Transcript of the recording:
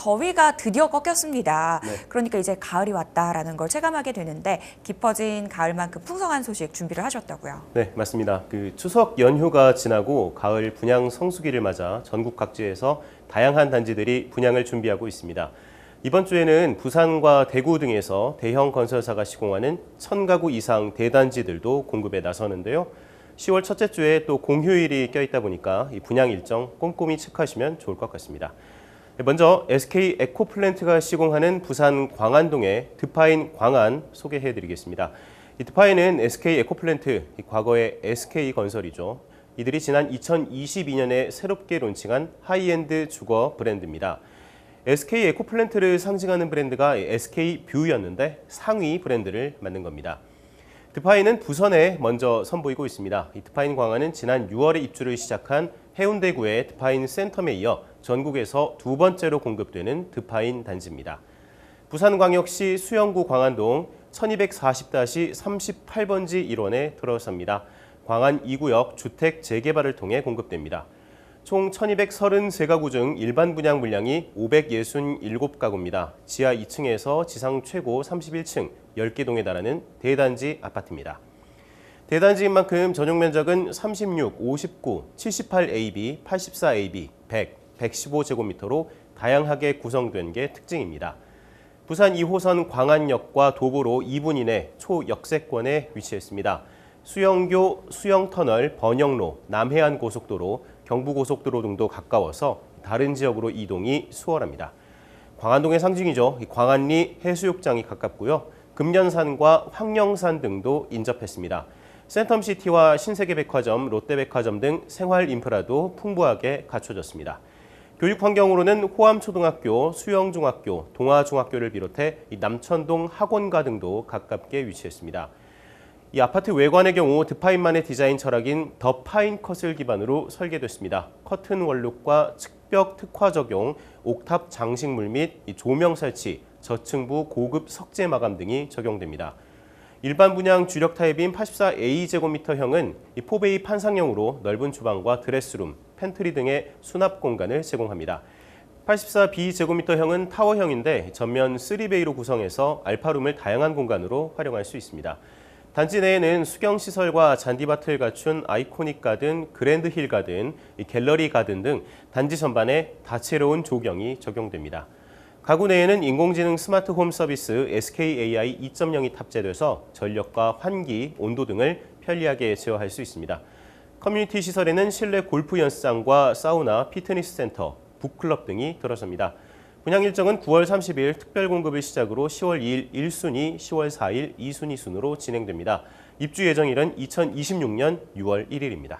더위가 드디어 꺾였습니다. 네. 그러니까 이제 가을이 왔다라는 걸 체감하게 되는데 깊어진 가을만큼 풍성한 소식 준비를 하셨다고요. 네, 맞습니다. 그 추석 연휴가 지나고 가을 분양 성수기를 맞아 전국 각지에서 다양한 단지들이 분양을 준비하고 있습니다. 이번 주에는 부산과 대구 등에서 대형 건설사가 시공하는 천 가구 이상 대단지들도 공급에 나서는데요. 10월 첫째 주에 또 공휴일이 껴있다 보니까 이 분양 일정 꼼꼼히 체크하시면 좋을 것 같습니다. 네, 먼저 SK 에코플랜트가 시공하는 부산 광안동의 드파인 광안 소개해드리겠습니다. 이 드파인은 SK 에코플랜트, 이 과거의 SK 건설이죠. 이들이 지난 2022년에 새롭게 론칭한 하이엔드 주거 브랜드입니다. SK 에코플랜트를 상징하는 브랜드가 SK 뷰였는데 상위 브랜드를 만든 겁니다. 드파인은 부산에 먼저 선보이고 있습니다. 이 드파인 광안은 지난 6월에 입주를 시작한 해운대구의 드파인 센텀에 이어 전국에서 두 번째로 공급되는 드파인 단지입니다. 부산광역시 수영구 광안동 1240-38번지 1원에 들어섭니다. 광안 2구역 주택 재개발을 통해 공급됩니다. 총 1233가구 중 일반 분양 물량이 567가구입니다. 지하 2층에서 지상 최고 31층 10개 동에 달하는 대단지 아파트입니다. 대단지인 만큼 전용 면적은 36, 59, 78AB, 84AB, 100, 115제곱미터로 다양하게 구성된 게 특징입니다. 부산 2호선 광안역과 도보로 2분 이내 초역세권에 위치했습니다. 수영교, 수영터널, 번영로, 남해안 고속도로, 경부고속도로 등도 가까워서 다른 지역으로 이동이 수월합니다. 광안동의 상징이죠. 이 광안리 해수욕장이 가깝고요. 금년산과 황령산 등도 인접했습니다. 센텀시티와 신세계백화점, 롯데백화점 등 생활 인프라도 풍부하게 갖춰졌습니다. 교육 환경으로는 호암초등학교, 수영중학교, 동아중학교를 비롯해 이 남천동 학원가 등도 가깝게 위치했습니다. 이 아파트 외관의 경우 드파인만의 디자인 철학인 더 파인 컷을 기반으로 설계됐습니다. 커튼 원룩과 측벽 특화 적용, 옥탑 장식물 및이 조명 설치, 저층부 고급 석재 마감 등이 적용됩니다. 일반 분양 주력 타입인 84A 제곱미터형은 이 포베이 판상형으로 넓은 주방과 드레스룸, 팬트리 등의 수납 공간을 제공합니다. 84B 제곱미터형은 타워형인데 전면 3베이로 구성해서 알파룸을 다양한 공간으로 활용할 수 있습니다. 단지 내에는 수경 시설과 잔디밭을 갖춘 아이코닉 가든, 그랜드 힐 가든, 이 갤러리 가든 등 단지 전반에 다채로운 조경이 적용됩니다. 가구 내에는 인공지능 스마트 홈 서비스 SKAI 2.0이 탑재돼서 전력과 환기, 온도 등을 편리하게 제어할 수 있습니다. 커뮤니티 시설에는 실내 골프 연습장과 사우나, 피트니스 센터, 북클럽 등이 들어섭니다. 분양 일정은 9월 30일 특별 공급을 시작으로 10월 2일 1순위, 10월 4일 2순위 순으로 진행됩니다. 입주 예정일은 2026년 6월 1일입니다.